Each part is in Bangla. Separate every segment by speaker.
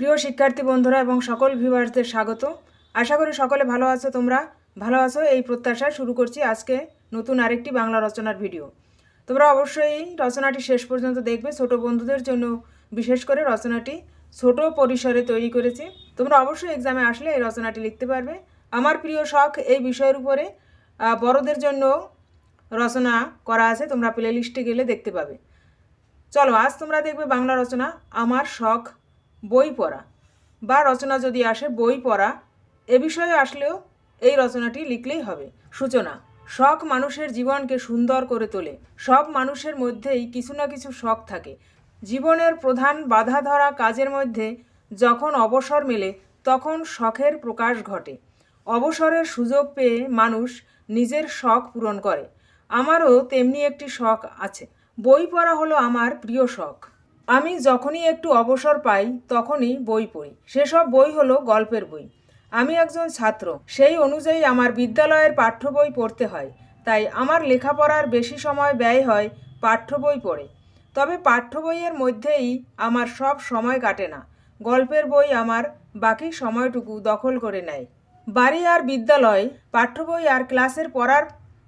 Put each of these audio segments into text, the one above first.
Speaker 1: প্রিয় শিক্ষার্থী বন্ধুরা এবং সকল ভিউয়ার্সদের স্বাগত। আশা করি সকলে ভালো আছো, তোমরা ভালো আছো। এই প্রত্যাশায় শুরু করছি আজকে নতুন আরেকটি বাংলা রচনার ভিডিও তোমরা অবশ্যই রচনাটি শেষ পর্যন্ত দেখবে। ছোট বন্ধুদের জন্য বিশেষ করে রচনাটি ছোট পরিসরে তৈরি করেছি। তোমরা অবশ্যই এক্সামে আসলে এই রচনাটি লিখতে পারবে। আমার প্রিয় শখ এই বিষয়ের উপরে বড়দের জন্য রচনা করা আছে। তোমরা প্লে লিস্টে গেলে দেখতে পাবে। চলো, আজ তোমরা দেখবে বাংলা রচনা, আমার শখ বই পড়া বা রচনা যদি আসে, বই পড়া। এ বিষয়ে আসলেও এই রচনাটি লিখলেই হবে। সূচনা, শখ মানুষের জীবনকে সুন্দর করে তোলে। সব মানুষের মধ্যেই কিছু না কিছু শখ থাকে। জীবনের প্রধান বাধা ধরা কাজের মধ্যে যখন অবসর মেলে, তখন শখের প্রকাশ ঘটে। অবসরের সুযোগ পেয়ে মানুষ নিজের শখ পূরণ করে। আমারও তেমনি একটি শখ আছে। বই পড়া হলো আমার প্রিয় শখ। আমি যখনই একটু অবসর পাই, তখনই বই পড়ি। সেসব বই হলো গল্পের বই। আমি একজন ছাত্র, সেই অনুযায়ী আমার বিদ্যালয়ের পাঠ্য বই পড়তে হয়। তাই আমার লেখাপড়ার বেশি সময় ব্যয় হয় পাঠ্য বই পড়ে। তবে পাঠ্য বইয়ের মধ্যেই আমার সব সময় কাটে না। গল্পের বই আমার বাকি সময়টুকু দখল করে নেয়। বাড়ি আর বিদ্যালয়, পাঠ্য বই আর ক্লাসের পড়ার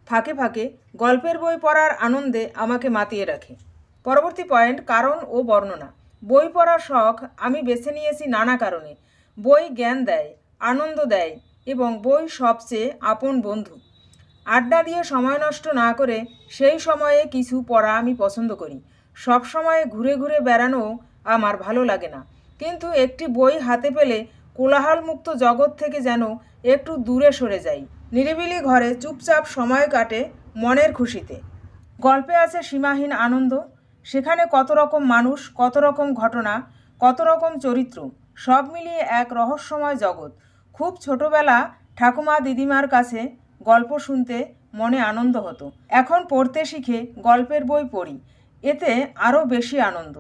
Speaker 1: ফাঁকে ফাঁকে গল্পের বই পড়ার আনন্দে আমাকে মাতিয়ে রাখে। পরবর্তী পয়েন্ট, কারণ ও বর্ণনা। বই পড়ার শখ আমি বেছে নিয়েছি নানা কারণে। বই জ্ঞান দেয়, আনন্দ দেয় এবং বই সবচেয়ে আপন বন্ধু। আড্ডা দিয়ে সময় নষ্ট না করে সেই সময়ে কিছু পড়া আমি পছন্দ করি। সব সময় ঘুরে ঘুরে বেড়ানো আমার ভালো লাগে না। কিন্তু একটি বই হাতে পেলে কোলাহলমুক্ত জগৎ থেকে যেন একটু দূরে সরে যাই। নিরিবিলি ঘরে চুপচাপ সময় কাটে মনের খুশিতে। গল্পে আছে সীমাহীন আনন্দ। সেখানে কত রকম মানুষ, কত রকম ঘটনা, কত রকম চরিত্র, সব মিলিয়ে এক রহস্যময় জগৎ। খুব ছোটবেলা ঠাকুমা দিদিমার কাছে গল্প শুনতে মনে আনন্দ হতো। এখন পড়তে শিখে গল্পের বই পড়ি, এতে আরও বেশি আনন্দ।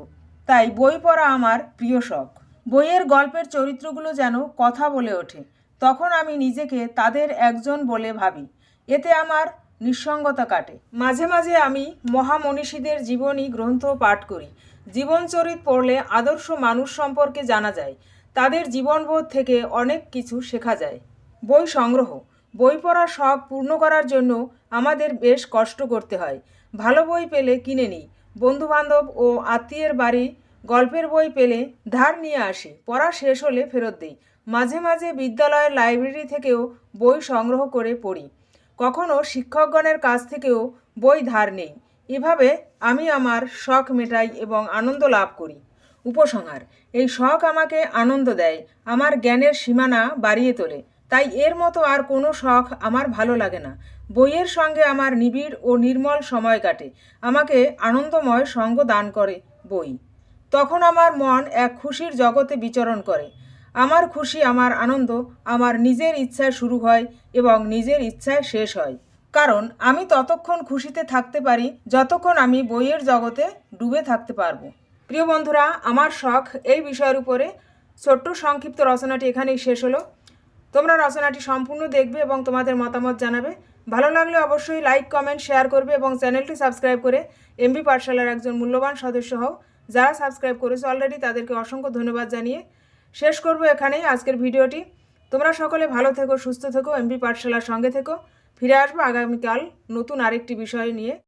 Speaker 1: তাই বই পড়া আমার প্রিয় শখ। বইয়ের গল্পের চরিত্রগুলো যেন কথা বলে ওঠে, তখন আমি নিজেকে তাদের একজন বলে ভাবি। এতে আমার নিঃসঙ্গতা কাটে। মাঝে মাঝে আমি মহামনীষীদের জীবনী গ্রন্থ পাঠ করি। জীবনচরিত পড়লে আদর্শ মানুষ সম্পর্কে জানা যায়। তাদের জীবনবোধ থেকে অনেক কিছু শেখা যায়। বই সংগ্রহ। বই পড়ার শখ পূর্ণ করার জন্য আমাদের বেশ কষ্ট করতে হয়। ভালো বই পেলে কিনে নিই। বন্ধুবান্ধব ও আত্মীয়ের বাড়ি গল্পের বই পেলে ধার নিয়ে আসি। পড়া শেষ হলে ফেরত দিই। মাঝে মাঝে বিদ্যালয়ের লাইব্রেরি থেকেও বই সংগ্রহ করে পড়ি। কখনো শিক্ষকগণের কাছ থেকেও বই ধার নেই। এভাবে আমি আমার শখ মেটাই এবং আনন্দ লাভ করি। উপসংহার, এই শখ আমাকে আনন্দ দেয়, আমার জ্ঞানের সীমানা বাড়িয়ে তোলে। তাই এর মতো আর কোনো শখ আমার ভালো লাগে না। বইয়ের সঙ্গে আমার নিবিড় ও নির্মল সময় কাটে, আমাকে আনন্দময় সঙ্গ দান করে বই। তখন আমার মন এক খুশির জগতে বিচরণ করে। আমার খুশি, আমার আনন্দ, আমার নিজের ইচ্ছায় শুরু হয় এবং নিজের ইচ্ছায় শেষ হয়। কারণ, আমি ততক্ষণ খুশিতে থাকতে পারি যতক্ষণ আমি বইয়ের জগতে ডুবে থাকতে পারব। প্রিয় বন্ধুরা, আমার শখ এই বিষয়ের উপরে। ছোট্ট সংক্ষিপ্ত রচনাটি এখানেই শেষ হলো। তোমরা রচনাটি সম্পূর্ণ দেখবে এবং তোমাদের মতামত জানাবে। ভালো লাগলে অবশ্যই লাইক কমেন্ট শেয়ার করবে এবং চ্যানেলটি সাবস্ক্রাইব করে এমবি পাঠশালার একজন মূল্যবান সদস্য হও। যারা সাবস্ক্রাইব করেছে অলরেডি তাদেরকে অসংখ্য ধন্যবাদ জানিয়ে শেষ করব এখানেই আজকের ভিডিওটি। তোমরা সকলে ভালো থেকো, সুস্থ থেকো এমপি পাঠশালার সঙ্গে থেকো। ফিরে আসব আগামীকাল নতুন আরেকটি বিষয় নিয়ে।